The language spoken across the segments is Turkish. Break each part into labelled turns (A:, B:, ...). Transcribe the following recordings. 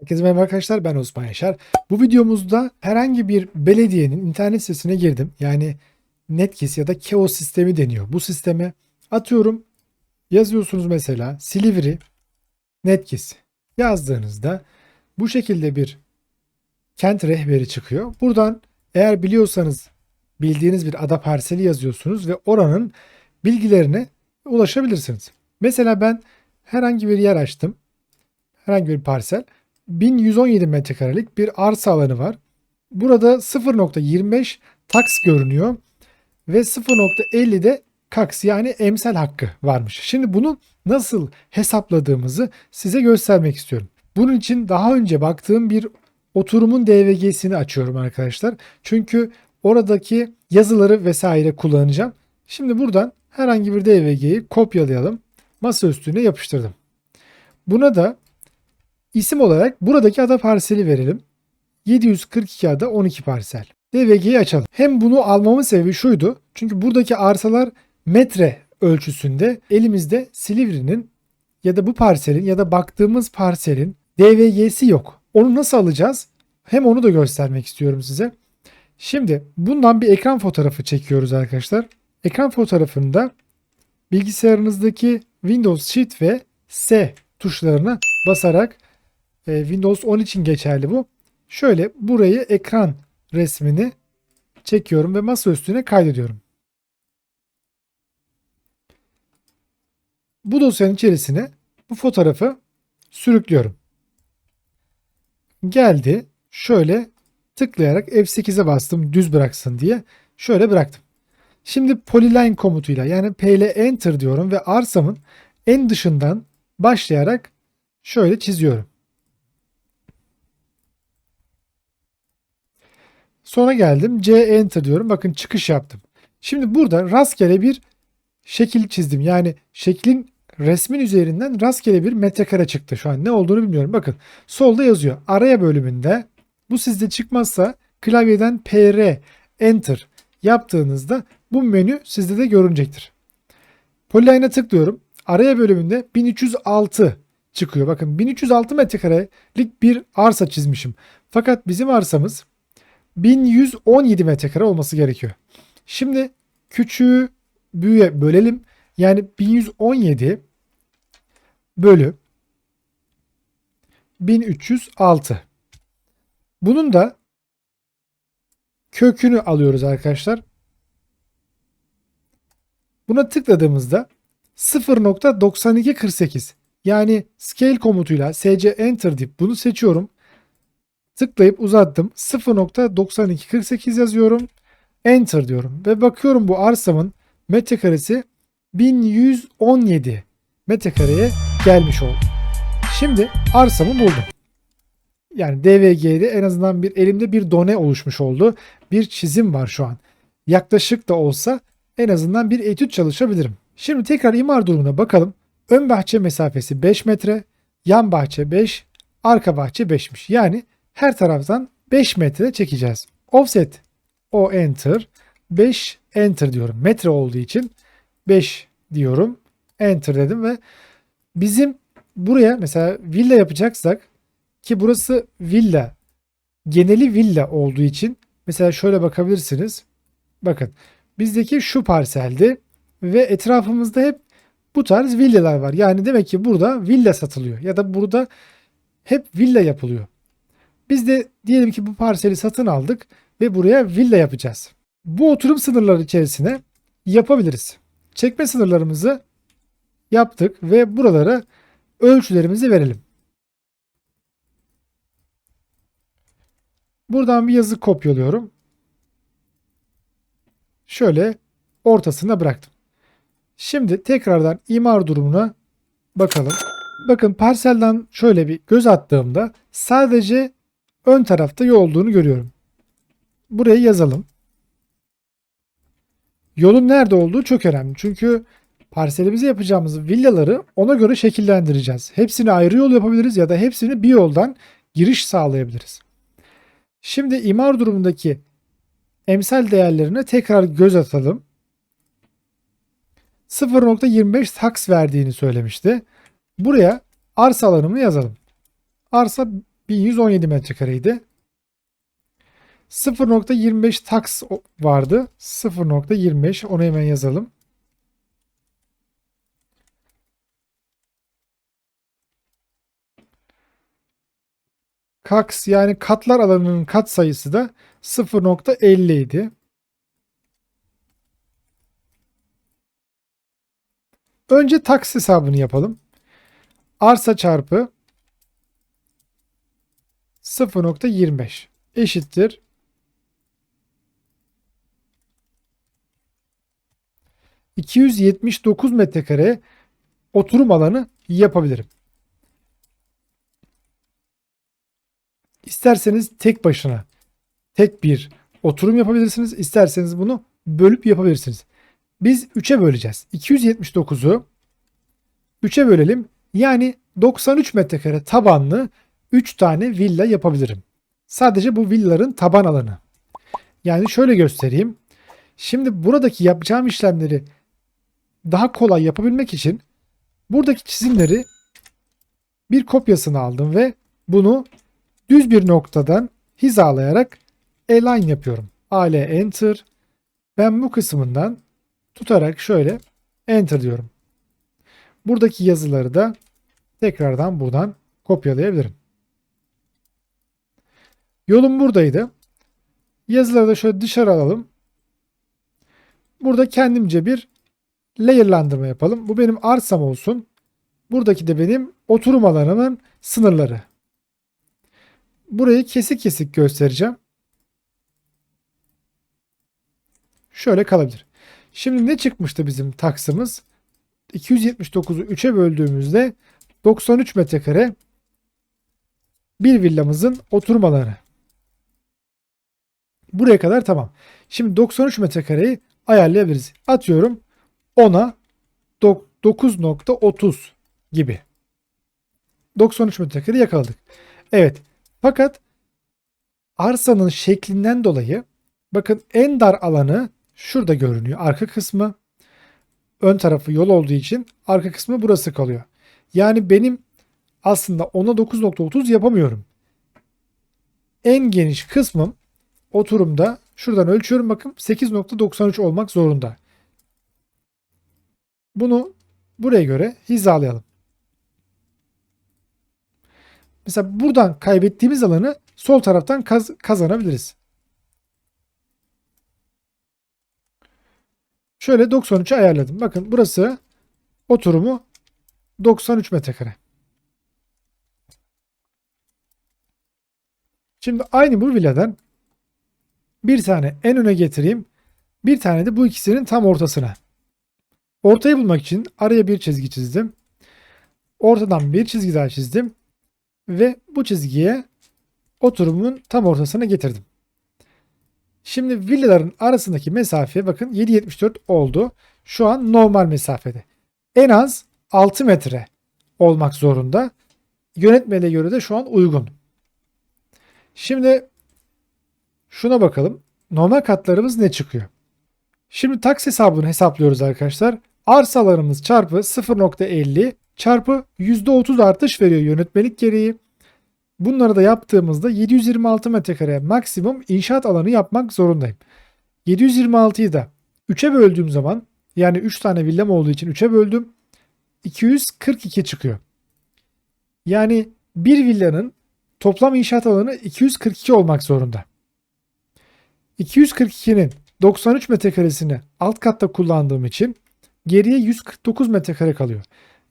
A: Herkese merhaba arkadaşlar ben Osman Yaşar. Bu videomuzda herhangi bir belediyenin internet sitesine girdim. Yani Netgis ya da KEO sistemi deniyor. Bu sisteme atıyorum yazıyorsunuz mesela Silivri Netgis yazdığınızda bu şekilde bir kent rehberi çıkıyor. Buradan eğer biliyorsanız bildiğiniz bir ada parseli yazıyorsunuz ve oranın bilgilerine ulaşabilirsiniz. Mesela ben herhangi bir yer açtım. Herhangi bir parsel. 1117 metrekarelik bir arsa alanı var. Burada 0.25 taks görünüyor ve 0.50 de kaks yani emsal hakkı varmış. Şimdi bunu nasıl hesapladığımızı size göstermek istiyorum. Bunun için daha önce baktığım bir oturumun DVG'sini açıyorum arkadaşlar. Çünkü oradaki yazıları vesaire kullanacağım. Şimdi buradan herhangi bir DVG'yi kopyalayalım. Masa üstüne yapıştırdım. Buna da İsim olarak buradaki ada parseli verelim. 742 ada 12 parsel. DVG'yi açalım. Hem bunu almamın sebebi şuydu. Çünkü buradaki arsalar metre ölçüsünde elimizde Silivri'nin ya da bu parselin ya da baktığımız parselin DVG'si yok. Onu nasıl alacağız? Hem onu da göstermek istiyorum size. Şimdi bundan bir ekran fotoğrafı çekiyoruz arkadaşlar. Ekran fotoğrafında bilgisayarınızdaki Windows Shift ve S tuşlarına basarak Windows 10 için geçerli bu. Şöyle burayı ekran resmini çekiyorum ve masa üstüne kaydediyorum. Bu dosyanın içerisine bu fotoğrafı sürüklüyorum. Geldi. Şöyle tıklayarak F8'e bastım düz bıraksın diye. Şöyle bıraktım. Şimdi polyline komutuyla yani P ile enter diyorum ve arsamın en dışından başlayarak şöyle çiziyorum. Sonra geldim C enter diyorum. Bakın çıkış yaptım. Şimdi burada rastgele bir şekil çizdim. Yani şeklin resmin üzerinden rastgele bir metrekare çıktı. Şu an ne olduğunu bilmiyorum. Bakın solda yazıyor. Araya bölümünde bu sizde çıkmazsa klavyeden PR enter yaptığınızda bu menü sizde de görünecektir. Polyline'a tıklıyorum. Araya bölümünde 1306 çıkıyor. Bakın 1306 metrekarelik bir arsa çizmişim. Fakat bizim arsamız 1117 metrekare olması gerekiyor. Şimdi küçüğü büyüğe bölelim. Yani 1117 bölü 1306. Bunun da kökünü alıyoruz arkadaşlar. Buna tıkladığımızda 0.9248 yani scale komutuyla SC enter deyip bunu seçiyorum. Tıklayıp uzattım. 0.9248 yazıyorum. Enter diyorum. Ve bakıyorum bu arsamın metrekaresi 1117 metrekareye gelmiş oldu. Şimdi arsamı buldum. Yani DVG'de en azından bir elimde bir done oluşmuş oldu. Bir çizim var şu an. Yaklaşık da olsa en azından bir etüt çalışabilirim. Şimdi tekrar imar durumuna bakalım. Ön bahçe mesafesi 5 metre, yan bahçe 5, arka bahçe 5'miş. Yani her taraftan 5 metre çekeceğiz. Offset o enter 5 enter diyorum. Metre olduğu için 5 diyorum. Enter dedim ve bizim buraya mesela villa yapacaksak ki burası villa geneli villa olduğu için mesela şöyle bakabilirsiniz. Bakın bizdeki şu parseldi ve etrafımızda hep bu tarz villalar var. Yani demek ki burada villa satılıyor ya da burada hep villa yapılıyor. Biz de diyelim ki bu parseli satın aldık ve buraya villa yapacağız. Bu oturum sınırları içerisine yapabiliriz. Çekme sınırlarımızı yaptık ve buralara ölçülerimizi verelim. Buradan bir yazı kopyalıyorum. Şöyle ortasına bıraktım. Şimdi tekrardan imar durumuna bakalım. Bakın parselden şöyle bir göz attığımda sadece ön tarafta yol olduğunu görüyorum. Buraya yazalım. Yolun nerede olduğu çok önemli. Çünkü parselimize yapacağımız villaları ona göre şekillendireceğiz. Hepsini ayrı yol yapabiliriz ya da hepsini bir yoldan giriş sağlayabiliriz. Şimdi imar durumundaki emsal değerlerine tekrar göz atalım. 0.25 taks verdiğini söylemişti. Buraya arsa alanımı yazalım. Arsa 1117 metrekareydi. 0.25 taks o- vardı. 0.25 onu hemen yazalım. Kaks yani katlar alanının kat sayısı da 0.50 idi. Önce taks hesabını yapalım. Arsa çarpı 0.25 eşittir. ...279 metrekare oturum alanı yapabilirim. İsterseniz tek başına tek bir oturum yapabilirsiniz. İsterseniz bunu bölüp yapabilirsiniz. Biz 3'e böleceğiz. 279'u 3'e bölelim. Yani 93 metrekare tabanlı 3 tane villa yapabilirim. Sadece bu villaların taban alanı. Yani şöyle göstereyim. Şimdi buradaki yapacağım işlemleri daha kolay yapabilmek için buradaki çizimleri bir kopyasını aldım ve bunu düz bir noktadan hizalayarak align yapıyorum. AL enter. Ben bu kısmından tutarak şöyle enter diyorum. Buradaki yazıları da tekrardan buradan kopyalayabilirim. Yolum buradaydı. Yazıları da şöyle dışarı alalım. Burada kendimce bir layerlandırma yapalım. Bu benim arsam olsun. Buradaki de benim oturum alanımın sınırları. Burayı kesik kesik göstereceğim. Şöyle kalabilir. Şimdi ne çıkmıştı bizim taksımız? 279'u 3'e böldüğümüzde 93 metrekare bir villamızın oturum alanı. Buraya kadar tamam. Şimdi 93 metrekareyi ayarlayabiliriz. Atıyorum 10'a 9.30 gibi. 93 metrekare yakaladık. Evet. Fakat arsanın şeklinden dolayı bakın en dar alanı şurada görünüyor. Arka kısmı ön tarafı yol olduğu için arka kısmı burası kalıyor. Yani benim aslında 10'a 9.30 yapamıyorum. En geniş kısmım oturumda şuradan ölçüyorum bakın 8.93 olmak zorunda. Bunu buraya göre hizalayalım. Mesela buradan kaybettiğimiz alanı sol taraftan kaz- kazanabiliriz. Şöyle 93'e ayarladım. Bakın burası oturumu 93 metrekare. Şimdi aynı bu villadan bir tane en öne getireyim. Bir tane de bu ikisinin tam ortasına. Ortayı bulmak için araya bir çizgi çizdim. Ortadan bir çizgi daha çizdim. Ve bu çizgiye oturumun tam ortasına getirdim. Şimdi villaların arasındaki mesafe bakın 7.74 oldu. Şu an normal mesafede. En az 6 metre olmak zorunda. Yönetmeliğe göre de şu an uygun. Şimdi şuna bakalım. Normal katlarımız ne çıkıyor? Şimdi taks hesabını hesaplıyoruz arkadaşlar. Arsalarımız çarpı 0.50 çarpı %30 artış veriyor yönetmelik gereği. Bunları da yaptığımızda 726 metrekare maksimum inşaat alanı yapmak zorundayım. 726'yı da 3'e böldüğüm zaman yani 3 tane villam olduğu için 3'e böldüm. 242 çıkıyor. Yani bir villanın toplam inşaat alanı 242 olmak zorunda. 242'nin 93 metrekaresini alt katta kullandığım için geriye 149 metrekare kalıyor.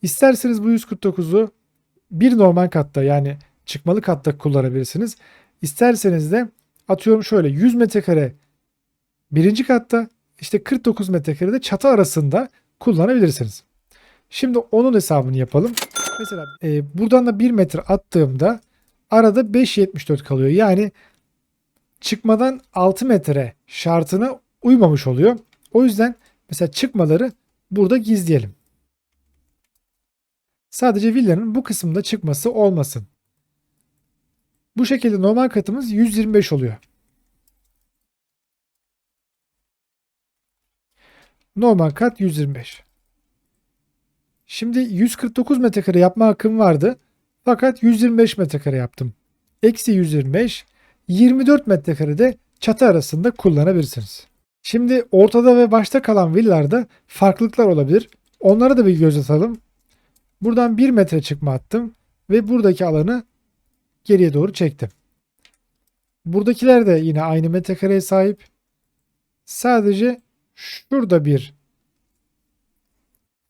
A: İsterseniz bu 149'u bir normal katta yani çıkmalı katta kullanabilirsiniz. İsterseniz de atıyorum şöyle 100 metrekare birinci katta işte 49 metrekare de çatı arasında kullanabilirsiniz. Şimdi onun hesabını yapalım. Mesela e, buradan da 1 metre attığımda arada 5.74 kalıyor. Yani çıkmadan 6 metre şartına uymamış oluyor. O yüzden mesela çıkmaları burada gizleyelim. Sadece villanın bu kısımda çıkması olmasın. Bu şekilde normal katımız 125 oluyor. Normal kat 125. Şimdi 149 metrekare yapma hakkım vardı. Fakat 125 metrekare yaptım. eksi 125 24 metrekarede çatı arasında kullanabilirsiniz. Şimdi ortada ve başta kalan villalarda farklılıklar olabilir. Onlara da bir göz atalım. Buradan 1 metre çıkma attım ve buradaki alanı geriye doğru çektim. Buradakiler de yine aynı metrekareye sahip. Sadece şurada bir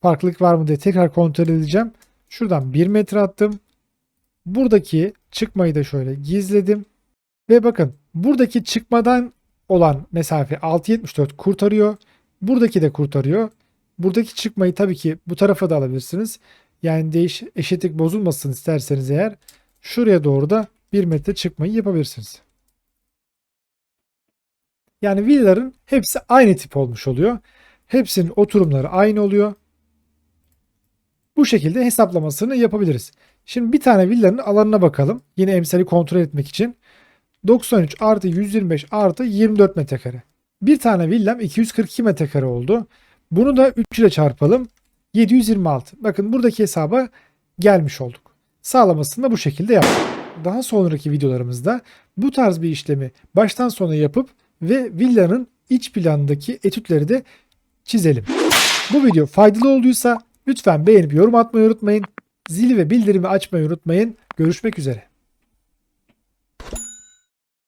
A: farklılık var mı diye tekrar kontrol edeceğim. Şuradan 1 metre attım. Buradaki çıkmayı da şöyle gizledim. Ve bakın buradaki çıkmadan olan mesafe 6.74 kurtarıyor. Buradaki de kurtarıyor. Buradaki çıkmayı tabii ki bu tarafa da alabilirsiniz. Yani değiş eşitlik bozulmasın isterseniz eğer şuraya doğru da 1 metre çıkmayı yapabilirsiniz. Yani villaların hepsi aynı tip olmuş oluyor. Hepsinin oturumları aynı oluyor. Bu şekilde hesaplamasını yapabiliriz. Şimdi bir tane villanın alanına bakalım. Yine emsali kontrol etmek için. 93 artı 125 artı 24 metrekare. Bir tane villam 242 metrekare oldu. Bunu da 3 ile çarpalım. 726. Bakın buradaki hesaba gelmiş olduk. Sağlamasını da bu şekilde yaptık. Daha sonraki videolarımızda bu tarz bir işlemi baştan sona yapıp ve villanın iç planındaki etütleri de çizelim. Bu video faydalı olduysa lütfen beğenip yorum atmayı unutmayın. Zili ve bildirimi açmayı unutmayın. Görüşmek üzere.